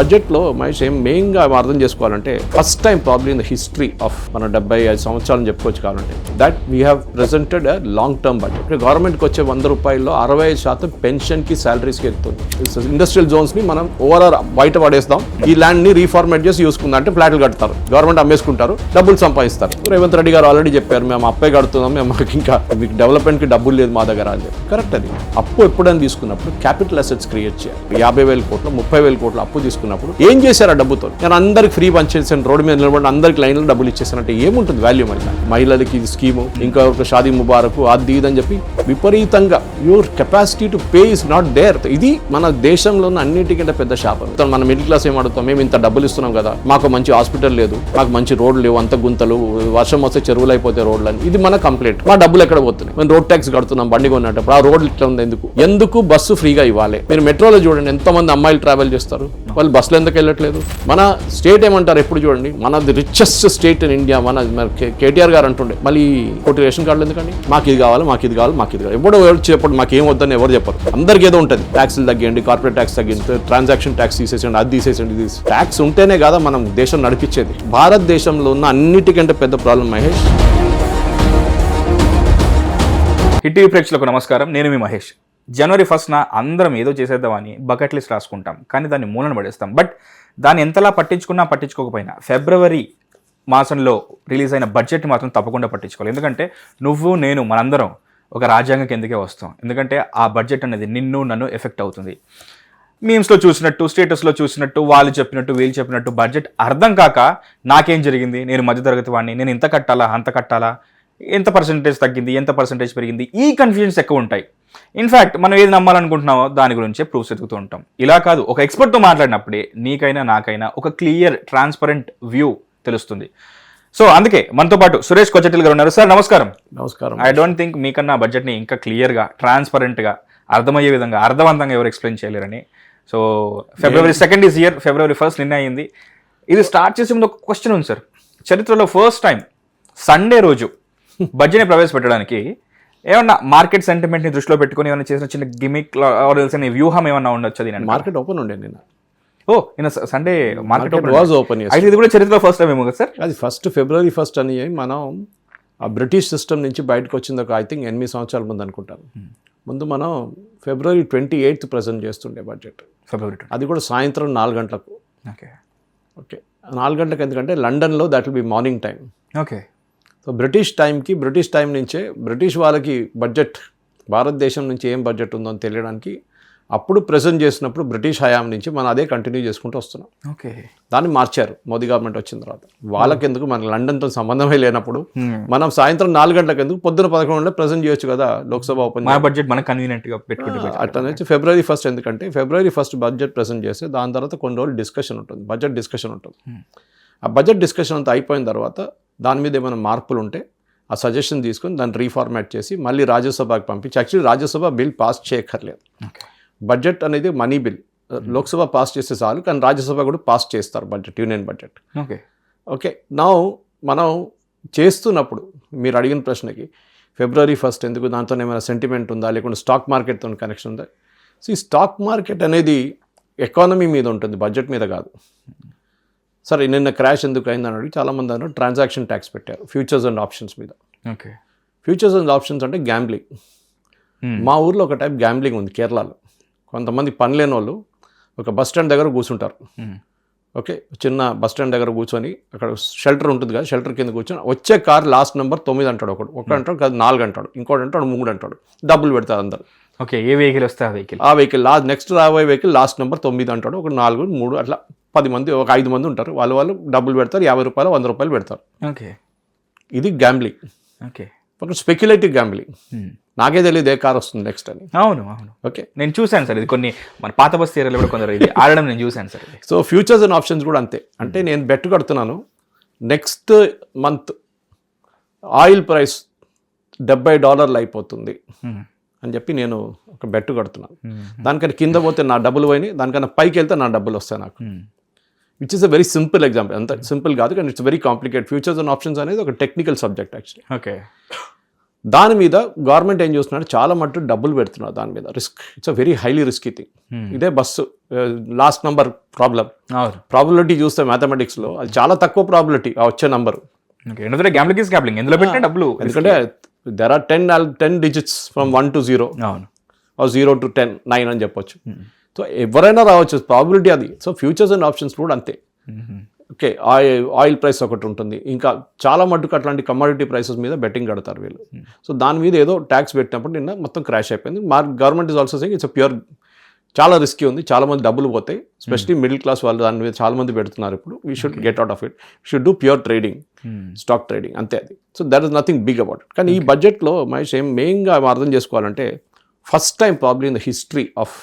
బడ్జెట్లో మహేష్ ఏం మెయిన్గా అర్థం చేసుకోవాలంటే first time problem in the history of మన డెబ్బై ఐదు సంవత్సరాలు చెప్పుకోవచ్చు కావాలంటే. That we have presented a long term budget గవర్నమెంట్కి వచ్చే వంద రూపాయల్లో అరవై ఐదు శాతం పెన్షన్కి శాలరీస్కి వెళ్తుంది ఇండస్ట్రియల్ జోన్స్ని మనం ఓవరాల్ బయట పడేస్తాం. ఈ ల్యాండ్ని రీఫార్మేట్ చేసి చూసుకుందాం అంటే ఫ్లాట్లు కడతారు. గవర్నమెంట్ అమ్మేసుకుంటారు. డబ్బులు సంపాదిస్తారు. రేవంత్ రెడ్డి గారు ఆల్రెడీ చెప్పారు మేము అప్పే కడుతున్నాం మేము మాకు ఇంకా మీకు డెవలప్మెంట్కి డబ్బులు లేదు మా దగ్గర అని చెప్పి. కరెక్ట్ అది. అప్పు ఎప్పుడైనా తీసుకున్నప్పుడు క్యాపిటల్ అసెట్స్ క్రియేట్ చేయాలి. యాభై వేల కోట్లు ముప్పై వేల కోట్లు అప్పు తీసుకున్నప్పుడు ఏం చేశారు ఆ డబ్బుతో? నేను అందరికి ఫ్రీ పంచేసాను రోడ్డు మీద నిలబడి అందరికి లైన్లో డబ్బులు ఇచ్చేసానంటే ఏముంటుంది వాల్యూ మళ్ళీ మహిళలకి ఇది స్కీము ఇంకా ఒక షాదీ ముబారక్ అది ఇది అని చెప్పి విపరీతంగా your capacity to pay is not there ఇది మన దేశంలో ఉన్న అన్నిటికంటే పెద్ద శాపం. మన మిడిల్ క్లాస్ ఏం అడుగుతాం? మేము ఇంత డబ్బులు ఇస్తున్నాం కదా మాకు మంచి హాస్పిటల్ లేదు మాకు మంచి రోడ్లు లేవు అంత గుంతలు వర్షం వస్తే చెరువులు అయిపోతే రోడ్లు అని. ఇది మన కంప్లైంట్ మా డబ్బులు ఎక్కడ పోతున్నాయి? మేము రోడ్ ట్యాక్స్ కడుతున్నాం బండి కొన్నప్పుడు ఆ రోడ్లు ఇట్లా ఉంది ఎందుకు? ఎందుకు బస్సు ఫ్రీగా ఇవ్వాలి? మీరు మెట్రోలో చూడండి ఎంతమంది అమ్మాయిలు ట్రావెల్ చేస్తారు? వాళ్ళు బస్సులు ఎందుకు వెళ్ళట్లేదు? మన స్టేట్ ఏమంటారు? ఎప్పుడు చూడండి. మనది రిచెస్ట్ స్టేట్ ఇన్ ఇండియా మన కేటీఆర్ గారు అంటుండే. మళ్ళీ కోటి రేషన్ కార్డులు ఎందుకండి? మాకు ఇది కావాలి మాకు ఇది కావాలి మాకు ఇది కావాలి. ఎప్పుడు ఎవరు చెప్పండి మాకు ఏం వద్దని ఎవరు చెప్పరు. అందరికీ ఏదో ఉంటుంది. ట్యాక్స్లు తగ్గియండి కార్పొరేట్ ట్యాక్స్ తగ్గింది ట్రాన్సాక్షన్ ట్యాక్స్ తీసేసండి అది తీసేసండి ఇది ట్యాక్స్ ఉంటేనే కదా మనం దేశం నడిపించేది. భారతదేశంలో ఉన్న అన్నిటికంటే పెద్ద ప్రాబ్లం మహేష్. హిట్ టీవీ ప్రేక్షకులకు నమస్కారం. నేను మీ మహేష్. జనవరి ఫస్ట్న అందరం ఏదో చేసేద్దామని బకెట్ లిస్ట్ రాసుకుంటాం. కానీ దాన్ని మూలన పడేస్తాం. బట్ దాన్ని ఎంతలా పట్టించుకున్నా పట్టించుకోకపోయినా ఫిబ్రవరి మాసంలో రిలీజ్ అయిన బడ్జెట్ మాత్రం తప్పకుండా పట్టించుకోవాలి. ఎందుకంటే నువ్వు నేను మనందరం ఒక రాజ్యాంగ కిందకే వస్తాం. ఎందుకంటే ఆ బడ్జెట్ అనేది నిన్ను నన్ను ఎఫెక్ట్ అవుతుంది. మీమ్స్లో చూసినట్టు స్టేటస్లో చూసినట్టు వాళ్ళు చెప్పినట్టు వీళ్ళు చెప్పినట్టు బడ్జెట్ అర్థం కాక నాకేం జరిగింది? నేను మధ్యతరగతి వాడిని నేను ఇంత కట్టాలా అంత కట్టాలా? ఎంత పర్సంటేజ్ తగ్గింది ఎంత పర్సంటేజ్ పెరిగింది ఈ కన్ఫ్యూజన్స్ ఎక్కువ ఉంటాయి. ఇన్ఫ్యాక్ట్ మనం ఏది నమ్మాలనుకుంటున్నామో దాని గురించే ప్రూఫ్స్ ఎదుగుతూ ఉంటాం. ఇలా కాదు ఒక ఎక్స్పర్ట్తో మాట్లాడినప్పుడే నీకైనా నాకైనా ఒక క్లియర్ ట్రాన్స్పరెంట్ వ్యూ తెలుస్తుంది. సో అందుకే మనతో పాటు సురేష్ కొచ్చటిల్ గారు ఉన్నారు. సార్ నమస్కారం. నమస్కారం. ఐ డోంట్ థింక్ మీకన్నా బడ్జెట్ని ఇంకా క్లియర్గా ట్రాన్స్పరెంట్గా అర్థమయ్యే విధంగా అర్థవంతంగా ఎవరు ఎక్స్ప్లెయిన్ చేయలేరని. So February second is year February first నిన్న అయింది. ఇది స్టార్ట్ చేసే ముందు ఒక క్వశ్చన్ ఉంది సార్ చరిత్రలో ఫస్ట్ టైం సండే రోజు బడ్జెట్ని ప్రవేశపెట్టడానికి ఏమన్నా మార్కెట్ సెంటిమెంట్ని దృష్టిలో పెట్టుకొని ఏమైనా చేసిన చిన్న గిమిక్ తెలిసిన వ్యూహం ఏమన్నా ఉండొచ్చు అది మార్కెట్ ఓపెన్ ఉండే నిన్న. ఓ నిన్న Sunday market market was open అయితే ఇది కూడా చరిత్రలో ఫస్ట్ టైం ఏమో కదా సార్? అది ఫస్ట్ ఫిబ్రవరి ఫస్ట్ అని మనం ఆ బ్రిటిష్ సిస్టమ్ నుంచి బయటకు వచ్చింది ఒక ఐ థింక్ ఎనిమిది సంవత్సరాల ముందు అనుకుంటాను. ముందు మనం ఫిబ్రవరి ట్వంటీ ఎయిత్ ప్రజెంట్ చేస్తుండే బడ్జెట్ ఫిబ్రవరి అది కూడా సాయంత్రం నాలుగు గంటలకు. ఓకే ఓకే నాలుగు గంటలకు ఎందుకంటే లండన్లో that will be morning time okay so British టైంకి బ్రిటిష్ టైం నుంచే బ్రిటిష్ వాళ్ళకి బడ్జెట్ భారతదేశం నుంచి ఏం బడ్జెట్ ఉందో అని తెలియడానికి అప్పుడు ప్రజెంట్ చేసినప్పుడు బ్రిటిష్ హయాం నుంచి మనం అదే కంటిన్యూ చేసుకుంటూ వస్తున్నాం. ఓకే. దాన్ని మార్చారు. మోదీ గవర్నమెంట్ వచ్చిన తర్వాత. వాళ్ళకెందుకు మన లండన్తో సంబంధమే లేనప్పుడు? మనం సాయంత్రం నాలుగు గంటలకు ఎందుకు పొద్దున పదకొండు ప్రజెంట్ చేయొచ్చు కదా లోక్సభ ఓపెన్ మన బడ్జెట్ మనకు కన్వీనియంట్గా పెట్టుకుంటే అట్లా నుంచి ఫిబ్రవరి ఫస్ట్ ఎందుకంటే ఫిబ్రవరి ఫస్ట్ బడ్జెట్ ప్రజెంట్ చేస్తే దాని తర్వాత కొన్ని రోజులు డిస్కషన్ ఉంటుంది. బడ్జెట్ డిస్కషన్ ఉంటుంది. ఆ బడ్జెట్ డిస్కషన్ అంతా అయిపోయిన తర్వాత దాని మీద ఏమైనా మార్పులు ఉంటే ఆ సజెషన్ తీసుకొని దాన్ని రీఫార్మాట్ చేసి మళ్ళీ రాజ్యసభకి పంపించి యాక్చువల్లీ రాజ్యసభ బిల్ పాస్ చేయక్కర్లేదు. బడ్జెట్ అనేది మనీ బిల్ లోక్సభ పాస్ చేస్తే చాలు కానీ రాజ్యసభ కూడా పాస్ చేస్తారు budget union budget okay okay నా మనం చేస్తున్నప్పుడు మీరు అడిగిన ప్రశ్నకి ఫిబ్రవరి ఫస్ట్ ఎందుకు దాంతో ఏమైనా సెంటిమెంట్ ఉందా లేకుంటే స్టాక్ మార్కెట్తో కనెక్షన్ ఉందా? సో ఈ స్టాక్ మార్కెట్ అనేది ఎకానమీ మీద ఉంటుంది బడ్జెట్ మీద కాదు. సరే నిన్న క్రాష్ ఎందుకు అయిందని అడిగి చాలామంది అన్నారు ట్రాన్సాక్షన్ ట్యాక్స్ పెట్టారు ఫ్యూచర్స్ అండ్ ఆప్షన్స్ మీద. ఓకే. ఫ్యూచర్స్ అండ్ ఆప్షన్స్ అంటే గ్యాంబ్లింగ్ మా ఊర్లో ఒక టైప్ గ్యాంబ్లింగ్ ఉంది కేరళలో. కొంతమంది పని లేని వాళ్ళు ఒక బస్ స్టాండ్ దగ్గర కూర్చుంటారు. ఓకే చిన్న బస్ స్టాండ్ దగ్గర కూర్చొని అక్కడ షెల్టర్ ఉంటుంది కదా షెల్టర్ కింద కూర్చొని వచ్చే కార్ లాస్ట్ నెంబర్ తొమ్మిది అంటాడు ఒకడు. ఒక అంటాడు కాదు నాలుగు అంటాడు. ఇంకోటి అంటాడు మూడు అంటాడు. డబ్బులు పెడతారు అందరు. ఓకే ఏ వెహికల్ వస్తే ఆ వెహికల్ ఆ వెహికల్ లాస్ట్ నెక్స్ట్ రాబోయే వెహికల్ లాస్ట్ నెంబర్ తొమ్మిది అంటాడు. ఒక నాలుగు మూడు అట్లా. పది మంది ఒక ఐదు మంది ఉంటారు. వాళ్ళు వాళ్ళు డబ్బులు పెడతారు యాభై రూపాయలు వంద రూపాయలు పెడతారు. ఓకే. ఇది గ్యాంబ్లింగ్ ఓకే. ఒక స్పెక్యులేటివ్ గ్యాంబ్లింగ్ నాకే తెలియదు ఏ కార్ వస్తుంది నెక్స్ట్ అని. అవును అవును. ఓకే. నేను చూశాను సార్ ఇది కొన్ని మన పాత బస్తీ ఏరియాలో కూడా కొందరు ఇది ఆడడం నేను చూశాను sir so futures and options కూడా అంతే. అంటే నేను బెట్ కడుతున్నాను. నెక్స్ట్ మంత్ ఆయిల్ ప్రైస్ డెబ్బై డాలర్లు అయిపోతుంది Hmm. అని చెప్పి నేను ఒక బెట్ కడుతున్నాను. దానికన్నా కింద పోతే నా డబ్బులు పోయినాయి దానికన్నా పైకి వెళ్తే నా డబ్బులు వస్తాయి నాకు. Hmm. Which is a very simple example అంత సింపుల్ కాదు కానీ it's very complicate futures and options అనేది ఒక టెక్నికల్ సబ్జెక్ట్ యాక్చువల్లీ ఓకే దాని మీద గవర్నమెంట్ ఏం చేస్తున్నాడు? చాలా మట్టు డబ్బులు పెడుతున్నారు దాని మీద. Risk it's a very highly risky thing ఇదే bus last number problem probability చూస్తే మ్యాథమెటిక్స్లో అది చాలా తక్కువ ప్రాబిలిటీ ఆ వచ్చే నంబర్ ఎందులో పెట్టిన డబ్బులు ఎందుకంటే there are ten ten digits from one to zero zero to ten nine అని చెప్పొచ్చు. సో ఎవరైనా రావచ్చు ప్రాబిలిటీ అది. సో ఫ్యూచర్స్ అండ్ ఆప్షన్స్ కూడా అంతే. ఓకే ఆయిల్ ఆయిల్ ప్రైస్ ఒకటి ఉంటుంది. ఇంకా చాలా మట్టుకు అట్లాంటి కమాడిటీ ప్రైసెస్ మీద బెట్టింగ్ కడతారు వీళ్ళు. సో దాని మీద ఏదో ట్యాక్స్ పెట్టినప్పుడు నిన్న మొత్తం క్రాష్ అయిపోయింది. మా government is also saying it's pure చాలా రిస్కీ ఉంది. చాలా మంది డబ్బులు పోతాయి. స్పెషలీ మిడిల్ క్లాస్ వాళ్ళు దాని మీద చాలా మంది పెడుతున్నారు ఇప్పుడు. We should get out of it should do pure trading stock trading అంతే అది. So that is nothing big about it కానీ ఈ బడ్జెట్లో మహేష్ ఏం మెయిన్గా అర్థం చేసుకోవాలంటే first time probably in the history of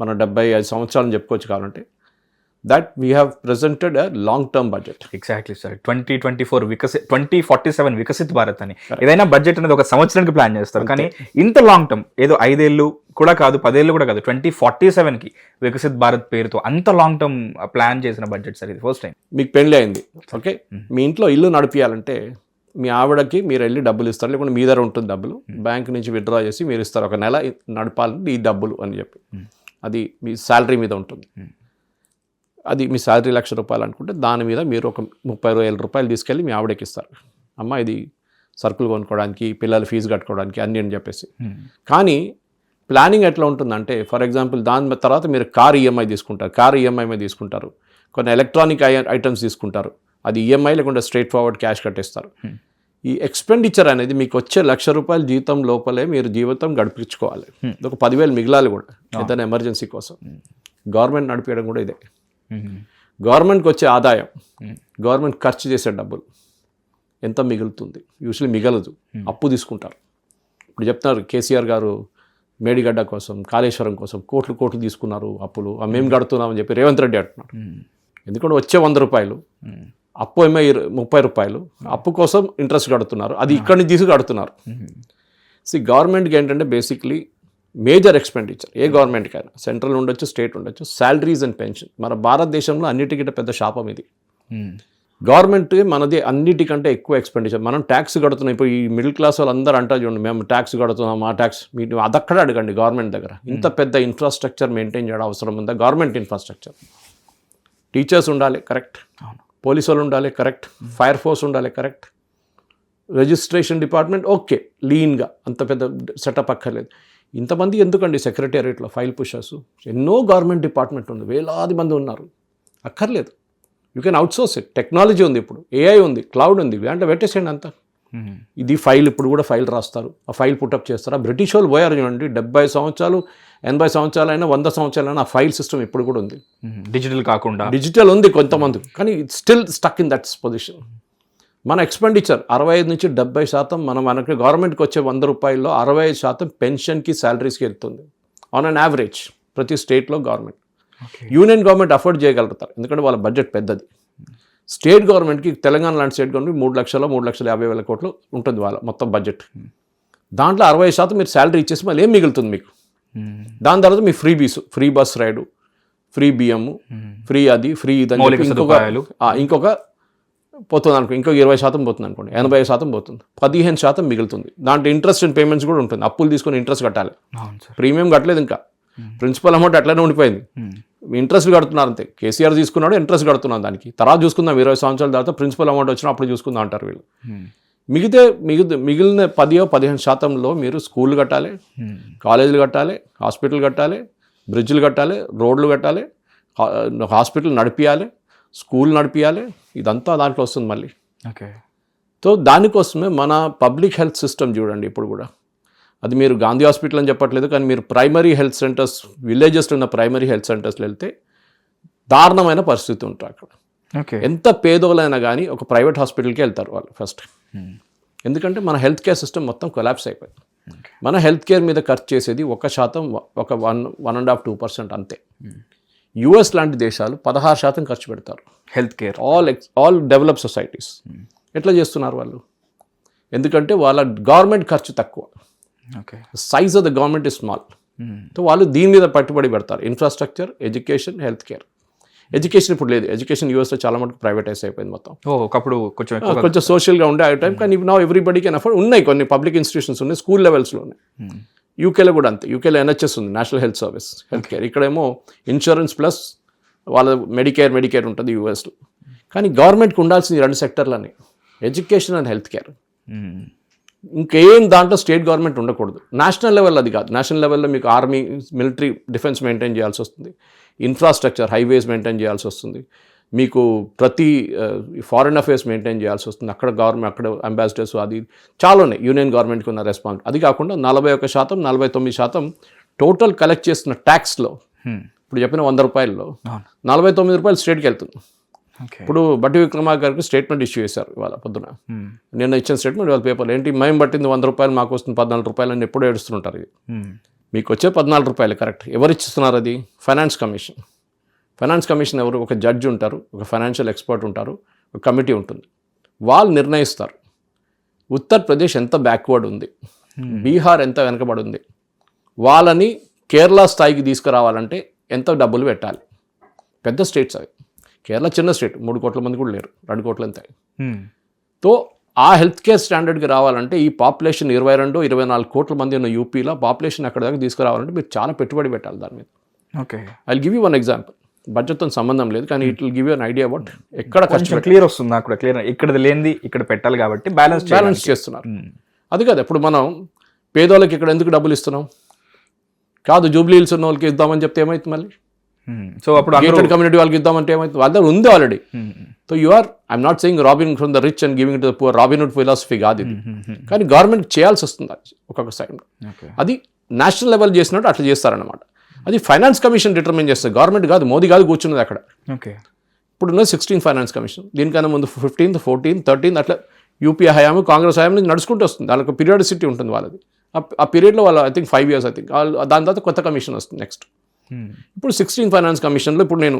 మన డెబ్బై ఐదు సంవత్సరాలను చెప్పుకోవచ్చు కావాలంటే that we have presented a long term budget exactly sir twenty twenty four Viksit twenty forty seven Viksit Bharat అని. ఏదైనా బడ్జెట్ అనేది ఒక సంవత్సరానికి ప్లాన్ చేస్తారు. కానీ ఇంత లాంగ్ టర్మ్ ఏదో ఐదేళ్ళు కూడా కాదు పదేళ్ళు కూడా కాదు ట్వంటీ ఫార్టీ సెవెన్కి వికసిత్ భారత్ పేరుతో అంత లాంగ్ టర్మ్ ప్లాన్ చేసిన బడ్జెట్ సార్ ఇది ఫస్ట్ టైం మీకు పెళ్ళి అయింది. ఓకే మీ ఇంట్లో ఇల్లు నడిపియాలంటే మీ ఆవిడకి మీరు వెళ్ళి డబ్బులు ఇస్తారు లేకుంటే మీ దగ్గర ఉంటుంది డబ్బులు. బ్యాంక్ నుంచి విత్డ్రా చేసి మీరు ఇస్తారు. ఒక నెల నడపాలంటే ఈ డబ్బులు అని చెప్పి. అది మీ శాలరీ మీద ఉంటుంది. అది మీ శాలరీ లక్ష రూపాయలు అనుకుంటే దాని మీద మీరు ఒక ముప్పై వేల రూపాయలు తీసుకెళ్ళి మీ ఆవిడకి ఇస్తారు. అమ్మ ఇది సరుకులు కొనుక్కోవడానికి పిల్లల ఫీజు కట్టుకోవడానికి అన్నీ అని చెప్పేసి. కానీ ప్లానింగ్ ఎట్లా ఉంటుందంటే ఫర్ ఎగ్జాంపుల్ దాని తర్వాత మీరు కార్ ఈఎంఐ తీసుకుంటారు. కార్ ఈఎంఐ మీద తీసుకుంటారు. కొన్ని ఎలక్ట్రానిక్ ఐటమ్స్ తీసుకుంటారు. అది ఈఎంఐ లేకుంటే స్ట్రైట్ ఫార్వర్డ్ క్యాష్ కట్టేస్తారు. ఈ ఎక్స్పెండిచర్ అనేది మీకు వచ్చే లక్ష రూపాయల జీతం లోపలే మీరు జీవితం గడిపించుకోవాలి. ఇది ఒక పదివేలు మిగిలాలి కూడా ఏదైనా ఎమర్జెన్సీ కోసం. గవర్నమెంట్ నడిపించడం కూడా ఇదే. గవర్నమెంట్కి వచ్చే ఆదాయం గవర్నమెంట్ ఖర్చు చేసే డబ్బులు ఎంత మిగులుతుంది? యూజువల్లీ మిగలదు. అప్పు తీసుకుంటారు. ఇప్పుడు చెప్తున్నారు కేసీఆర్ గారు మేడిగడ్డ కోసం కాళేశ్వరం కోసం కోట్లు కోట్లు తీసుకున్నారు అప్పులు. మేము కడుతున్నామని చెప్పి రేవంత్ రెడ్డి అంటున్నారు ఎందుకంటే వచ్చే వంద రూపాయలు అప్పు ఏమో ముప్పై రూపాయలు. అప్పు కోసం ఇంట్రెస్ట్ కడుతున్నారు. అది ఇక్కడి నుంచి తీసుకు కడుతున్నారు సి గవర్నమెంట్కి ఏంటంటే బేసిక్లీ మేజర్ ఎక్స్పెండిచర్ ఏ గవర్నమెంట్కైనా సెంట్రల్ ఉండొచ్చు స్టేట్ ఉండొచ్చు శాలరీస్ అండ్ పెన్షన్ మన భారతదేశంలో అన్నిటికంటే పెద్ద శాపం ఇది. గవర్నమెంట్ మనది అన్నిటికంటే ఎక్కువ ఎక్స్పెండిచర్ మనం ట్యాక్స్ కడుతున్నాం. ఇప్పుడు ఈ మిడిల్ క్లాస్ వాళ్ళు అందరూ అంటారు చూడండి మేము ట్యాక్స్ కడుతున్నాం ఆ ట్యాక్స్ మీరు అదక్కడ అడగండి గవర్నమెంట్ దగ్గర. ఇంత పెద్ద ఇన్ఫ్రాస్ట్రక్చర్ మెయింటైన్ చేయడం అవసరం ఉందా? గవర్నమెంట్ ఇన్ఫ్రాస్ట్రక్చర్ టీచర్స్ ఉండాలి కరెక్ట్ అవును. పోలీసు వాళ్ళు ఉండాలి కరెక్ట్. ఫైర్ ఫోర్స్ ఉండాలి కరెక్ట్. రిజిస్ట్రేషన్ డిపార్ట్మెంట్ ఓకే లీన్గా. అంత పెద్ద సెటప్ అక్కర్లేదు. ఇంతమంది ఎందుకండి సెక్రటేరియట్లో ఫైల్ పుషర్స్? ఎన్నో గవర్నమెంట్ డిపార్ట్మెంట్ ఉంది వేలాది మంది ఉన్నారు. అక్కర్లేదు. You can outsource it. Technology ఉంది ఇప్పుడు. ఏఐ ఉంది క్లౌడ్ ఉంది. అంటే పెట్టేసేయండి అంతా. ఇది ఫైల్ ఇప్పుడు కూడా ఫైల్ రాస్తారు. ఆ ఫైల్ పుటప్ చేస్తారు. ఆ బ్రిటిష్ వాళ్ళు పోయారు చూడండి. డెబ్బై సంవత్సరాలు ఎనభై సంవత్సరాలైనా వంద సంవత్సరాలైనా ఆ ఫైల్ సిస్టమ్ ఇప్పుడు కూడా ఉంది. డిజిటల్ కాకుండా. డిజిటల్ ఉంది కొంతమంది కానీ still stuck in that position మన ఎక్స్పెండిచర్ అరవై ఐదు నుంచి డెబ్బై శాతం మనం మనకి గవర్నమెంట్కి వచ్చే వంద రూపాయల్లో అరవై ఐదు శాతం పెన్షన్కి శాలరీస్కి వెళ్తుంది. ఆన్ అన్ యావరేజ్ ప్రతి స్టేట్లో గవర్నమెంట్ యూనియన్ గవర్నమెంట్ అఫోర్డ్ చేయగలుగుతారు. ఎందుకంటే వాళ్ళ బడ్జెట్ పెద్దది. స్టేట్ గవర్నమెంట్కి తెలంగాణ లాంటి స్టేట్ గవర్నమెంట్ మూడు లక్షల మూడు లక్షల యాభై వేల కోట్లు ఉంటుంది వాళ్ళ మొత్తం బడ్జెట్. దాంట్లో అరవై శాతం మీరు శాలరీ ఇచ్చేసి మళ్ళీ ఏం మిగులుతుంది మీకు? దాని తర్వాత మీ ఫ్రీ బీసు ఫ్రీ బస్ రైడు ఫ్రీ బియ్యము ఫ్రీ అది ఫ్రీ ఇది అని మౌలిక చెప్పి ఇంకొక ఇంకొక పోతుంది అనుకో ఇంకొక ఇరవై శాతం పోతుంది అనుకోండి ఎనభై శాతం పోతుంది పదిహేను శాతం మిగులుతుంది. దాంట్లో ఇంట్రెస్ట్ అండ్ పేమెంట్స్ కూడా ఉంటుంది. అప్పులు తీసుకొని ఇంట్రెస్ట్ కట్టాలి. ప్రీమియం కట్టలేదు ఇంకా. ప్రిన్సిపల్ అమౌంట్ అట్లనే ఉండిపోయింది. ఇంట్రెస్ట్ కడుతున్నారు అంతే. కేసీఆర్ తీసుకున్నాడు ఇంట్రెస్ట్ కడుతున్నాం దానికి. తర్వాత చూసుకుందాం ఇరవై సంవత్సరాల తర్వాత ప్రిన్సిపల్ అమౌంట్ వచ్చినా అప్పుడు చూసుకుందాం అంటారు వీళ్ళు. మిగితే మిగిలిన మిగిలిన పదియో పదిహేను శాతంలో మీరు స్కూల్ కట్టాలి కాలేజీలు కట్టాలి హాస్పిటల్ కట్టాలి బ్రిడ్జ్లు కట్టాలి రోడ్లు కట్టాలి హాస్పిటల్ నడిపియాలి స్కూల్ నడిపియాలి ఇదంతా దాంట్లో వస్తుంది మళ్ళీ. ఓకే. సో దానికోసమే మన పబ్లిక్ హెల్త్ సిస్టమ్ చూడండి ఇప్పుడు కూడా. అది మీరు గాంధీ హాస్పిటల్ అని చెప్పట్లేదు కానీ మీరు ప్రైమరీ హెల్త్ సెంటర్స్ విలేజెస్లో ఉన్న ప్రైమరీ హెల్త్ సెంటర్స్లో వెళ్తే దారుణమైన పరిస్థితి ఉంటుంది అక్కడ. ఓకే. ఎంత పేదోలైనా కానీ ఒక ప్రైవేట్ హాస్పిటల్కి వెళ్తారు వాళ్ళు ఫస్ట్. ఎందుకంటే మన హెల్త్ కేర్ సిస్టమ్ మొత్తం కొలాప్స్ అయిపోయింది. మన హెల్త్ కేర్ మీద ఖర్చు చేసేది ఒక శాతం ఒక one one and half two percent అంతే. యుఎస్ లాంటి దేశాలు పదహారు శాతం ఖర్చు పెడతారు. Health care. All ex all develop societies ఎట్లా చేస్తున్నారు వాళ్ళు? ఎందుకంటే వాళ్ళ గవర్నమెంట్ ఖర్చు తక్కువ. Size of the government is small so వాళ్ళు దీని మీద పట్టుబడి పెడతారు. Infrastructure education health care education ఇప్పుడు లేదు. ఎడ్యుకేషన్ యూఎస్లో చాలా మటుకు ప్రైవేటైజ్ అయిపోయింది మొత్తం. ఒకప్పుడు కొంచెం కొంచెం సోషల్గా ఉండే ఆ టైం కానీ నా ఎవ్రీబడి కెన్ అఫోర్డ్ ఉన్నాయి కొన్ని పబ్లిక్ ఇన్స్టిట్యూషన్స్ ఉన్నాయి స్కూల్ లెవెల్స్లో ఉన్నాయి యూకేలో కూడా అంతే. యూకేలో ఎన్హెచ్ఎస్ ఉంది national health service health care ఇక్కడేమో ఇన్సూరెన్స్ ప్లస్ వాళ్ళ మెడికేర్ మెడికేర్ ఉంటుంది యూఎస్లో కానీ గవర్నమెంట్కి ఉండాల్సింది రెండు సెక్టర్లని ఎడ్యుకేషన్ అండ్ హెల్త్ కేర్ ఇంకేం దాంట్లో స్టేట్ గవర్నమెంట్ ఉండకూడదు. నేషనల్ లెవెల్ అది కాదు. నేషనల్ లెవెల్లో మీకు ఆర్మీ మిలిటరీ డిఫెన్స్ మెయింటైన్ చేయాల్సి వస్తుంది. ఇన్ఫ్రాస్ట్రక్చర్ హైవేస్ మెయింటైన్ చేయాల్సి వస్తుంది. మీకు ప్రతి ఫారిన్ అఫేర్స్ మెయింటైన్ చేయాల్సి వస్తుంది. అక్కడ గవర్నమెంట్ అక్కడ అంబాసిడర్స్ అది చాలా ఉన్నాయి. యూనియన్ గవర్నమెంట్కి ఉన్న రెస్పాన్స్. అది కాకుండా నలభై ఒక శాతం నలభై తొమ్మిది శాతం టోటల్ కలెక్ట్ చేస్తున్న ట్యాక్స్లో ఇప్పుడు చెప్పిన వంద రూపాయల్లో నలభై తొమ్మిది రూపాయలు స్టేట్కి వెళ్తుంది. ఇప్పుడు బట్టి విక్రమార్క గారికి స్టేట్మెంట్ ఇష్యూ చేశారు ఇవాళ పొద్దున. నిన్న ఇచ్చిన స్టేట్మెంట్ వాళ్ళ పేపర్లో ఏంటి? మేము పట్టింది వంద రూపాయలు మాకు వస్తుంది పద్నాలుగు రూపాయలు అని ఎప్పుడూ ఏడుస్తుంటారు ఇది మీకు వచ్చే పద్నాలుగు రూపాయలు కరెక్ట్ ఎవరు ఇచ్చిస్తున్నారు అది? ఫైనాన్స్ కమిషన్ ఫైనాన్స్ కమిషన్ ఎవరు? ఒక జడ్జి ఉంటారు ఒక ఫైనాన్షియల్ ఎక్స్పర్ట్ ఉంటారు ఒక కమిటీ ఉంటుంది. వాళ్ళు నిర్ణయిస్తారు. ఉత్తరప్రదేశ్ ఎంత బ్యాక్వర్డ్ ఉంది? బీహార్ ఎంత వెనకబడి ఉంది? వాళ్ళని కేరళ స్థాయికి తీసుకురావాలంటే ఎంత డబ్బులు పెట్టాలి? పెద్ద స్టేట్స్ అవి. కేరళ చిన్న స్టేట్ మూడు కోట్ల మంది కూడా లేరు రెండు కోట్ల అంతే తో ఆ హెల్త్ కేర్ స్టాండర్డ్కి రావాలంటే ఈ పాపులేషన్ ఇరవై రెండు ఇరవై నాలుగు కోట్ల మంది ఉన్న యూపీలో పాపులేషన్ అక్కడ దాకా తీసుకురావాలంటే మీరు చాలా పెట్టుబడి పెట్టాలి దాని మీద. Okay. I give you one example బడ్జెట్తో సంబంధం లేదు కానీ it will give you an idea about ఎక్కడ ఖర్చు క్లియర్ వస్తుంది నాకు కూడా క్లియర్ ఇక్కడ లేనిది ఇక్కడ పెట్టాలి కాబట్టి బ్యాలెన్స్ బ్యాలెన్స్ చేస్తున్నారు. అది కాదు ఇప్పుడు మనం పేదోళ్ళకి ఇక్కడ ఎందుకు డబ్బులు ఇస్తున్నాం? కాదు జూబ్లీ హిల్స్ ఉన్న వాళ్ళకి ఇద్దామని చెప్తే ఏమైతుంది మళ్ళీ? సో అప్పుడు అందరూ గేటెడ్ కమ్యూనిటీ వాళ్ళకి ఇద్దామంటే ఏమైతుంది వాళ్ళ దగ్గర ఉంది already so you are I'm not saying robbing from the rich and giving to the poor Robin Hood philosophy కాదు ఇది. కానీ గవర్నమెంట్ చేయాల్సి వస్తుంది అది ఒక్కొక్క సైడ్ అది నేషనల్ లెవెల్ చేసినట్టు అట్లా చేస్తారనమాట అది ఫైనాన్స్ కమిషన్ డిటర్మిన్ చేస్తుంది. గవర్నమెంట్ కాదు మోదీ కాదు కూర్చున్నది అక్కడ. ఓకే ఇప్పుడు ఉన్న సిక్స్టీన్ ఫైనాన్స్ కమిషన్ దీనికన్నా ముందు ఫిఫ్టీన్త్ ఫోర్టీన్త్ థర్టీన్త్ అట్లా యూపీఏ హయాము కాంగ్రెస్ హయాము నుంచి నడుచుకుంటూ వస్తుంది. వాళ్ళకి పీరియాడిసిటీ ఉంటుంది వాళ్ళది. ఆ- పీరియడ్లో వాళ్ళు I think five years I think వాళ్ళు దాని తర్వాత కొత్త కమిషన్ వస్తుంది నెక్స్ట్ ఇప్పుడు సిక్స్టీన్ ఫైనాన్స్ కమిషన్లో ఇప్పుడు నేను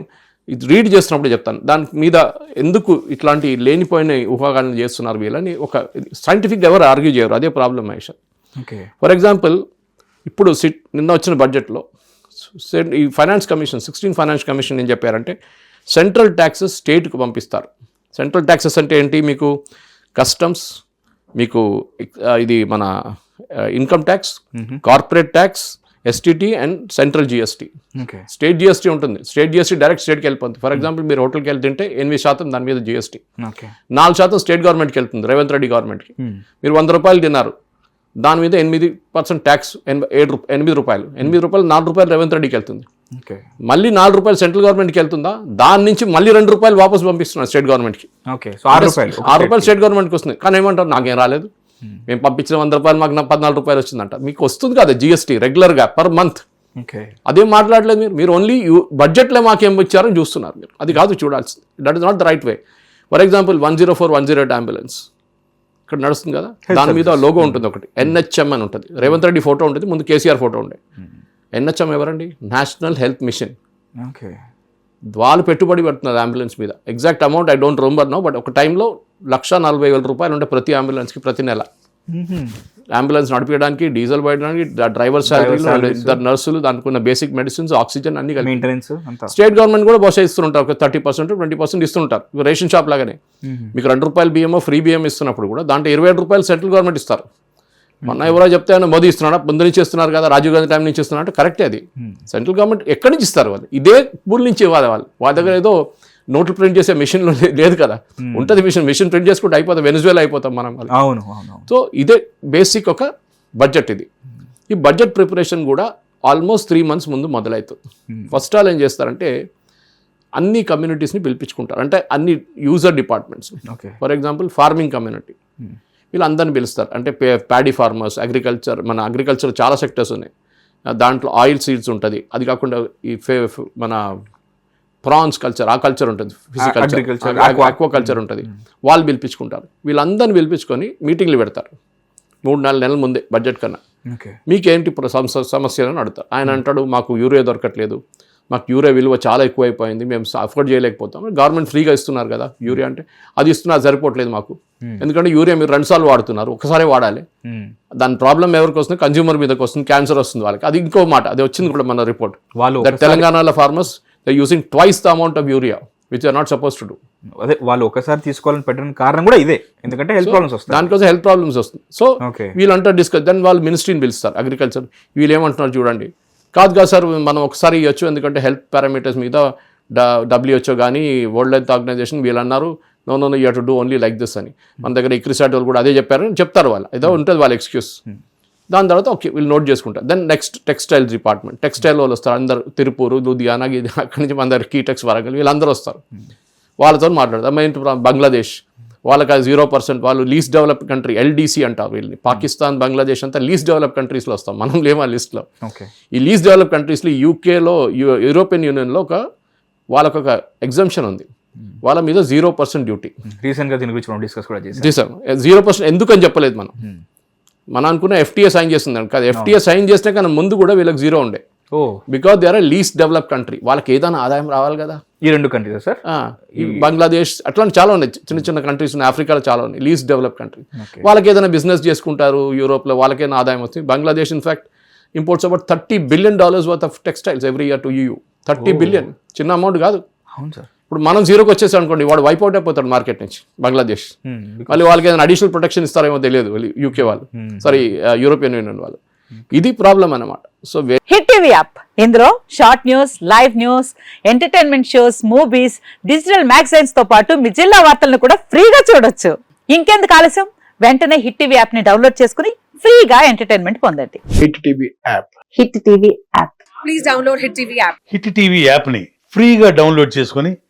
ఇది రీడ్ చేస్తున్నప్పుడు చెప్తాను. దాని మీద ఎందుకు ఇట్లాంటి లేనిపోయిన ఊహాగాలను చేస్తున్నారు వీళ్ళని ఒక సైంటిఫిక్ ఎవరు ఆర్గ్యూ చేయరు. అదే problem Mahesh. Okay for example ఇప్పుడు సిట్ నిన్న వచ్చిన బడ్జెట్లో ఈ finance commission sixteen finance commission ఏం చెప్పారంటే సెంట్రల్ ట్యాక్సెస్ స్టేట్కి పంపిస్తారు. సెంట్రల్ ట్యాక్సెస్ అంటే ఏంటి? మీకు కస్టమ్స్ మీకు ఇది మన income tax corporate tax STT and central GST state GST ఉంటుంది. స్టేట్ జిఎస్టీ డైరెక్ట్ స్టేట్కి వెళ్ళిపోతుంది ఫర్ ఎగ్జాంపుల్ మీరు హోటల్కి వెళ్తుంటే తింటే ఎనిమిది శాతం దాని మీద జిఎస్టీ నాలుగు శాతం స్టేట్ గవర్నమెంట్కి వెళ్తుంది. రేవంత్ రెడ్డి గవర్నమెంట్కి మీరు వంద రూపాయలు తిన్నారు. దాని మీద ఎనిమిది పర్సెంట్ ట్యాక్స్ ఏడు రూప- ఎనిమిది రూపాయలు. ఎనిమిది రూపాయలు నాలుగు రూపాయలు రేవంత్ రెడ్డికి వెళ్తుంది. మళ్ళీ నాలుగు రూపాయలు సెంట్రల్ గవర్నమెంట్కి వెళ్తుందా? దాని నుంచి మళ్ళీ రెండు రూపాయలు వాపస్ పంపిస్తున్నారు స్టేట్ గవర్నమెంట్కి రూపాయలు. ఆరు రూపాయలు స్టేట్ గవర్నమెంట్కి వస్తుంది కానీ ఏమంటారు? నాకేం రాలేదు. మేము పంపించిన వంద రూపాయలు మాకు పద్నాలుగు రూపాయలు వచ్చిందంట. మీకు వస్తుంది కదా జిఎస్టీ రెగ్యులర్గా పర్ మంత్ ఓకే అదేం మాట్లాడలేదు మీరు. మీరు ఓన్లీ బడ్జెట్లో మాకేం ఇచ్చారో చూస్తున్నారు మీరు. అది కాదు చూడాల్సింది. That is not the right way for example one zero four one zero eight ambulance ఇక్కడ నడుస్తుంది కదా? దాని మీద లోగో ఉంటుంది ఒకటి. ఎన్హెచ్ఎం అని ఉంటుంది. రేవంత్ రెడ్డి ఫోటో ఉంటుంది. ముందు కేసీఆర్ ఫోటో ఉండే. ఎన్హెచ్ఎం ఎవరండి? నేషనల్ హెల్త్ మిషన్ ఓకే వాళ్ళు పెట్టుబడి పెడుతున్నారు అంబులెన్స్ మీద. Exact amount I don't remember no but ఒక టైంలో లక్ష నలభై వేల రూపాయలు ఉండే ప్రతి అంబులెన్స్కి ప్రతి నెల. అంబులెన్స్ నడిపించడానికి డీజిల్ పోయడానికి డ్రైవర్ శాలరీలు ఇద్దరు నర్సులు దానికి ఉన్న బేసిక్ మెడిసిన్స్ ఆక్సిజన్ అన్ని మెయింటెనెన్స్ అంతా. స్టేట్ గవర్నమెంట్ కూడా బహుశా ఇస్తుంటారు ఒక థర్టీ పర్సెంట్ ట్వంటీ పర్సెంట్ ఇస్తుంటారు. రేషన్ షాప్ లాగానే. మీకు రెండు రూపాయలు బియ్యమో ఫ్రీ బియ్యం ఇస్తున్నప్పుడు కూడా దాంట్లో ఇరవై ఏడు రూపాయలు సెంట్రల్ గవర్నమెంట్ ఇస్తారు. మొన్న ఎవరో చెప్తే ఆయన మోదీ ఇస్తున్నాడా? ముందు నుంచి ఇస్తున్నారు కదా రాజీవ్ గాంధీ టైం నుంచి ఇస్తున్నారు అంటే కరెక్టే అది. సెంట్రల్ గవర్నమెంట్ ఎక్కడి నుంచి ఇస్తారు వాళ్ళు? ఇదే పూల్ నుంచి ఇవ్వాలి వాళ్ళు. వాళ్ళ దగ్గర ఏదో నోట్లు ప్రింట్ చేసే మిషన్ లేదు కదా. ఉంటుంది మిషన్ మిషన్ ప్రింట్ చేసుకుంటే అయిపోతాం వెనుజువేలా అయిపోతాం మనం అవును సో ఇదే బేసిక్ ఒక బడ్జెట్ ఇది. ఈ బడ్జెట్ ప్రిపరేషన్ కూడా ఆల్మోస్ట్ త్రీ మంత్స్ ముందు మొదలవుతుంది ఫస్ట్ ఆల్ ఏం చేస్తారంటే అన్ని కమ్యూనిటీస్ని పిలిపించుకుంటారు. అంటే అన్ని user departments okay. For example farming community వీళ్ళందరిని పిలుస్తారు. అంటే ప్యాడీ ఫార్మర్స్ అగ్రికల్చర్ మన అగ్రికల్చర్ చాలా సెక్టర్స్ ఉన్నాయి. దాంట్లో ఆయిల్ సీడ్స్ ఉంటుంది. అది కాకుండా ఈ ఫ్- మన ప్రాన్స్ కల్చర్ ఆ కల్చర్ ఉంటుంది ఫిజికల్చర్ ఆక్వా కల్చర్ ఉంటుంది. వాళ్ళు పిలిపించుకుంటారు. వీళ్ళందరిని పిలిపించుకొని మీటింగ్లు పెడతారు. మూడు నాలుగు నెలల ముందే బడ్జెట్ కన్నా. మీకేంటి సమస్యలను అడుగుతారు. ఆయన అంటాడు మాకు యూరియా దొరకట్లేదు. మాకు యూరియా విలువ చాలా ఎక్కువైపోయింది. మేము అఫోర్డ్ చేయలేకపోతాం. గవర్నమెంట్ ఫ్రీగా ఇస్తున్నారు కదా యూరియా అంటే. అది ఇస్తున్నారు సరిపోవట్లేదు మాకు. ఎందుకంటే యూరియా మీరు రెండుసార్లు వాడుతున్నారు. ఒకసారి వాడాలి. దాని ప్రాబ్లం ఎవరికి వస్తుంది? కన్జ్యూమర్ మీదకి వస్తుంది. క్యాన్సర్ వస్తుంది వాళ్ళకి. అది ఇంకో మాట. అది వచ్చింది కూడా మన రిపోర్ట్. వాళ్ళు తెలంగాణలో farmers the using twice the amount of urea which are not suppose to do అదే వాళ్ళు ఒకసారి తీసుకోవాలని పెట్టడానికి కారణం కూడా ఇదే. ఎందుకంటే హెల్త్ ప్రాబ్లమ్స్ వస్తాయి. దానికోసం హెల్త్ ప్రాబ్లమ్స్ వస్తుంది సో. వీళ్ళంతా డిస్కస్ దెన్ వాళ్ళు మినిస్ట్రీని పిలుస్తారు అగ్రికల్చర్ వీళ్ళు ఏమంటున్నారు చూడండి. కాదు కాదు సార్ మనం ఒకసారి ఇవ్వచ్చు ఎందుకంటే హెల్త్ పారామీటర్స్ మీద డబ్ల్యూహెచ్ఓ కానీ వరల్డ్ హెల్త్ ఆర్గనైజేషన్ వీళ్ళు అన్నారు no no you to do only like this అని. మన దగ్గర ఇక్రిసాట్ వాళ్ళు కూడా అదే చెప్పారు చెప్తారు వాళ్ళు. ఏదో ఉంటుంది వాళ్ళ ఎక్స్క్యూస్ దాని తర్వాత ఓకే వీళ్ళు నోట్ చేసుకుంటారు then next textile department textile వాళ్ళు వస్తారు. అందరు తిరుపూరు లూధియానా అక్కడి నుంచి దగ్గర కీటెక్స్ వరంగల్ వీళ్ళందరూ వస్తారు. వాళ్ళతో మాట్లాడతారు. ప్రా- బంగ్లాదేశ్. వాళ్ళకి జీరో పర్సెంట్ వాళ్ళు లీస్ట్ డెవలప్ కంట్రీ ఎల్డీసీ అంటారు వీళ్ళని. పాకిస్తాన్ బంగ్లాదేశ్ అంతా లీస్ట్ డెవలప్ కంట్రీస్లో వస్తాం. మనం లేము ఆ లిస్ట్లో ఈ లీస్ట్ డెవలప్ కంట్రీస్లో యూకేలో యూరోపియన్ యూనియన్లో ఒక వాళ్ళకు ఒక ఎగ్జంప్షన్ ఉంది. వాళ్ళ మీద జీరో పర్సెంట్ డ్యూటీ రీసెంట్గా దీని గురించి మనం డిస్కస్ కూడా చేసాం జీరో పర్సెంట్ ఎందుకని చెప్పలేదు మనం. మనం అనుకున్న ఎఫ్టీఏ సైన్ చేస్తుంది కాదు ఎఫ్టీఏ సైన్ చేస్తే కానీ ముందు కూడా వీళ్ళకి జీరో ఉండే. ఓ. Because they are least develop country వాళ్ళకి ఏదైనా ఆదాయం రావాలి కదా. ఈ రెండు కంట్రీస్ సార్? బంగ్లాదేశ్ అట్లాంటి చాలా ఉన్నాయి. చిన్న చిన్న కంట్రీస్ ఉన్నాయి. ఆఫ్రికాలో చాలా ఉన్నాయి. లీస్ట్ డెవలప్ కంట్రీ వాళ్ళకి ఏదైనా బిజినెస్ చేసుకుంటారు యూరోప్లో వాళ్ళకైనా ఆదాయం వస్తుంది? Bangladesh in fact imports about thirty billion dollars worth of textiles every year to you thirty billion చిన్న అమౌంట్ కాదు. అవును సార్. ఇప్పుడు మనం జీరోకి వచ్చేసి అనుకోండి వాడు వైప్ అవుట్ అయిపోతాడు మార్కెట్ నుంచి బంగ్లాదేశ్. మళ్ళీ వాళ్ళకి ఏదైనా అడిషనల్ ప్రొటెక్షన్ ఇస్తారేమో తెలియదు యూకే వాళ్ళు. సారీ యూరోపియన్ యూనియన్ వాళ్ళు. ఇది ప్రాబ్లం అన్నమాట. సో హిట్ టీవీ యాప్ ఇందులో short news live news entertainment shows movies digital మ్యాగజైన్స్తో పాటు మీ జిల్లా వార్తలను కూడా ఫ్రీగా చూడొచ్చు. ఇంకెందుకు ఆలస్యం? వెంటనే హిట్ టీవీ యాప్ని డౌన్లోడ్ చేసుకుని ఫ్రీగా ఎంటర్టైన్మెంట్ పొందండి. Hit TV app hit TV app please download Hit TV app. Hit TV యాప్ని ఫ్రీగా డౌన్లోడ్ చేసుకొని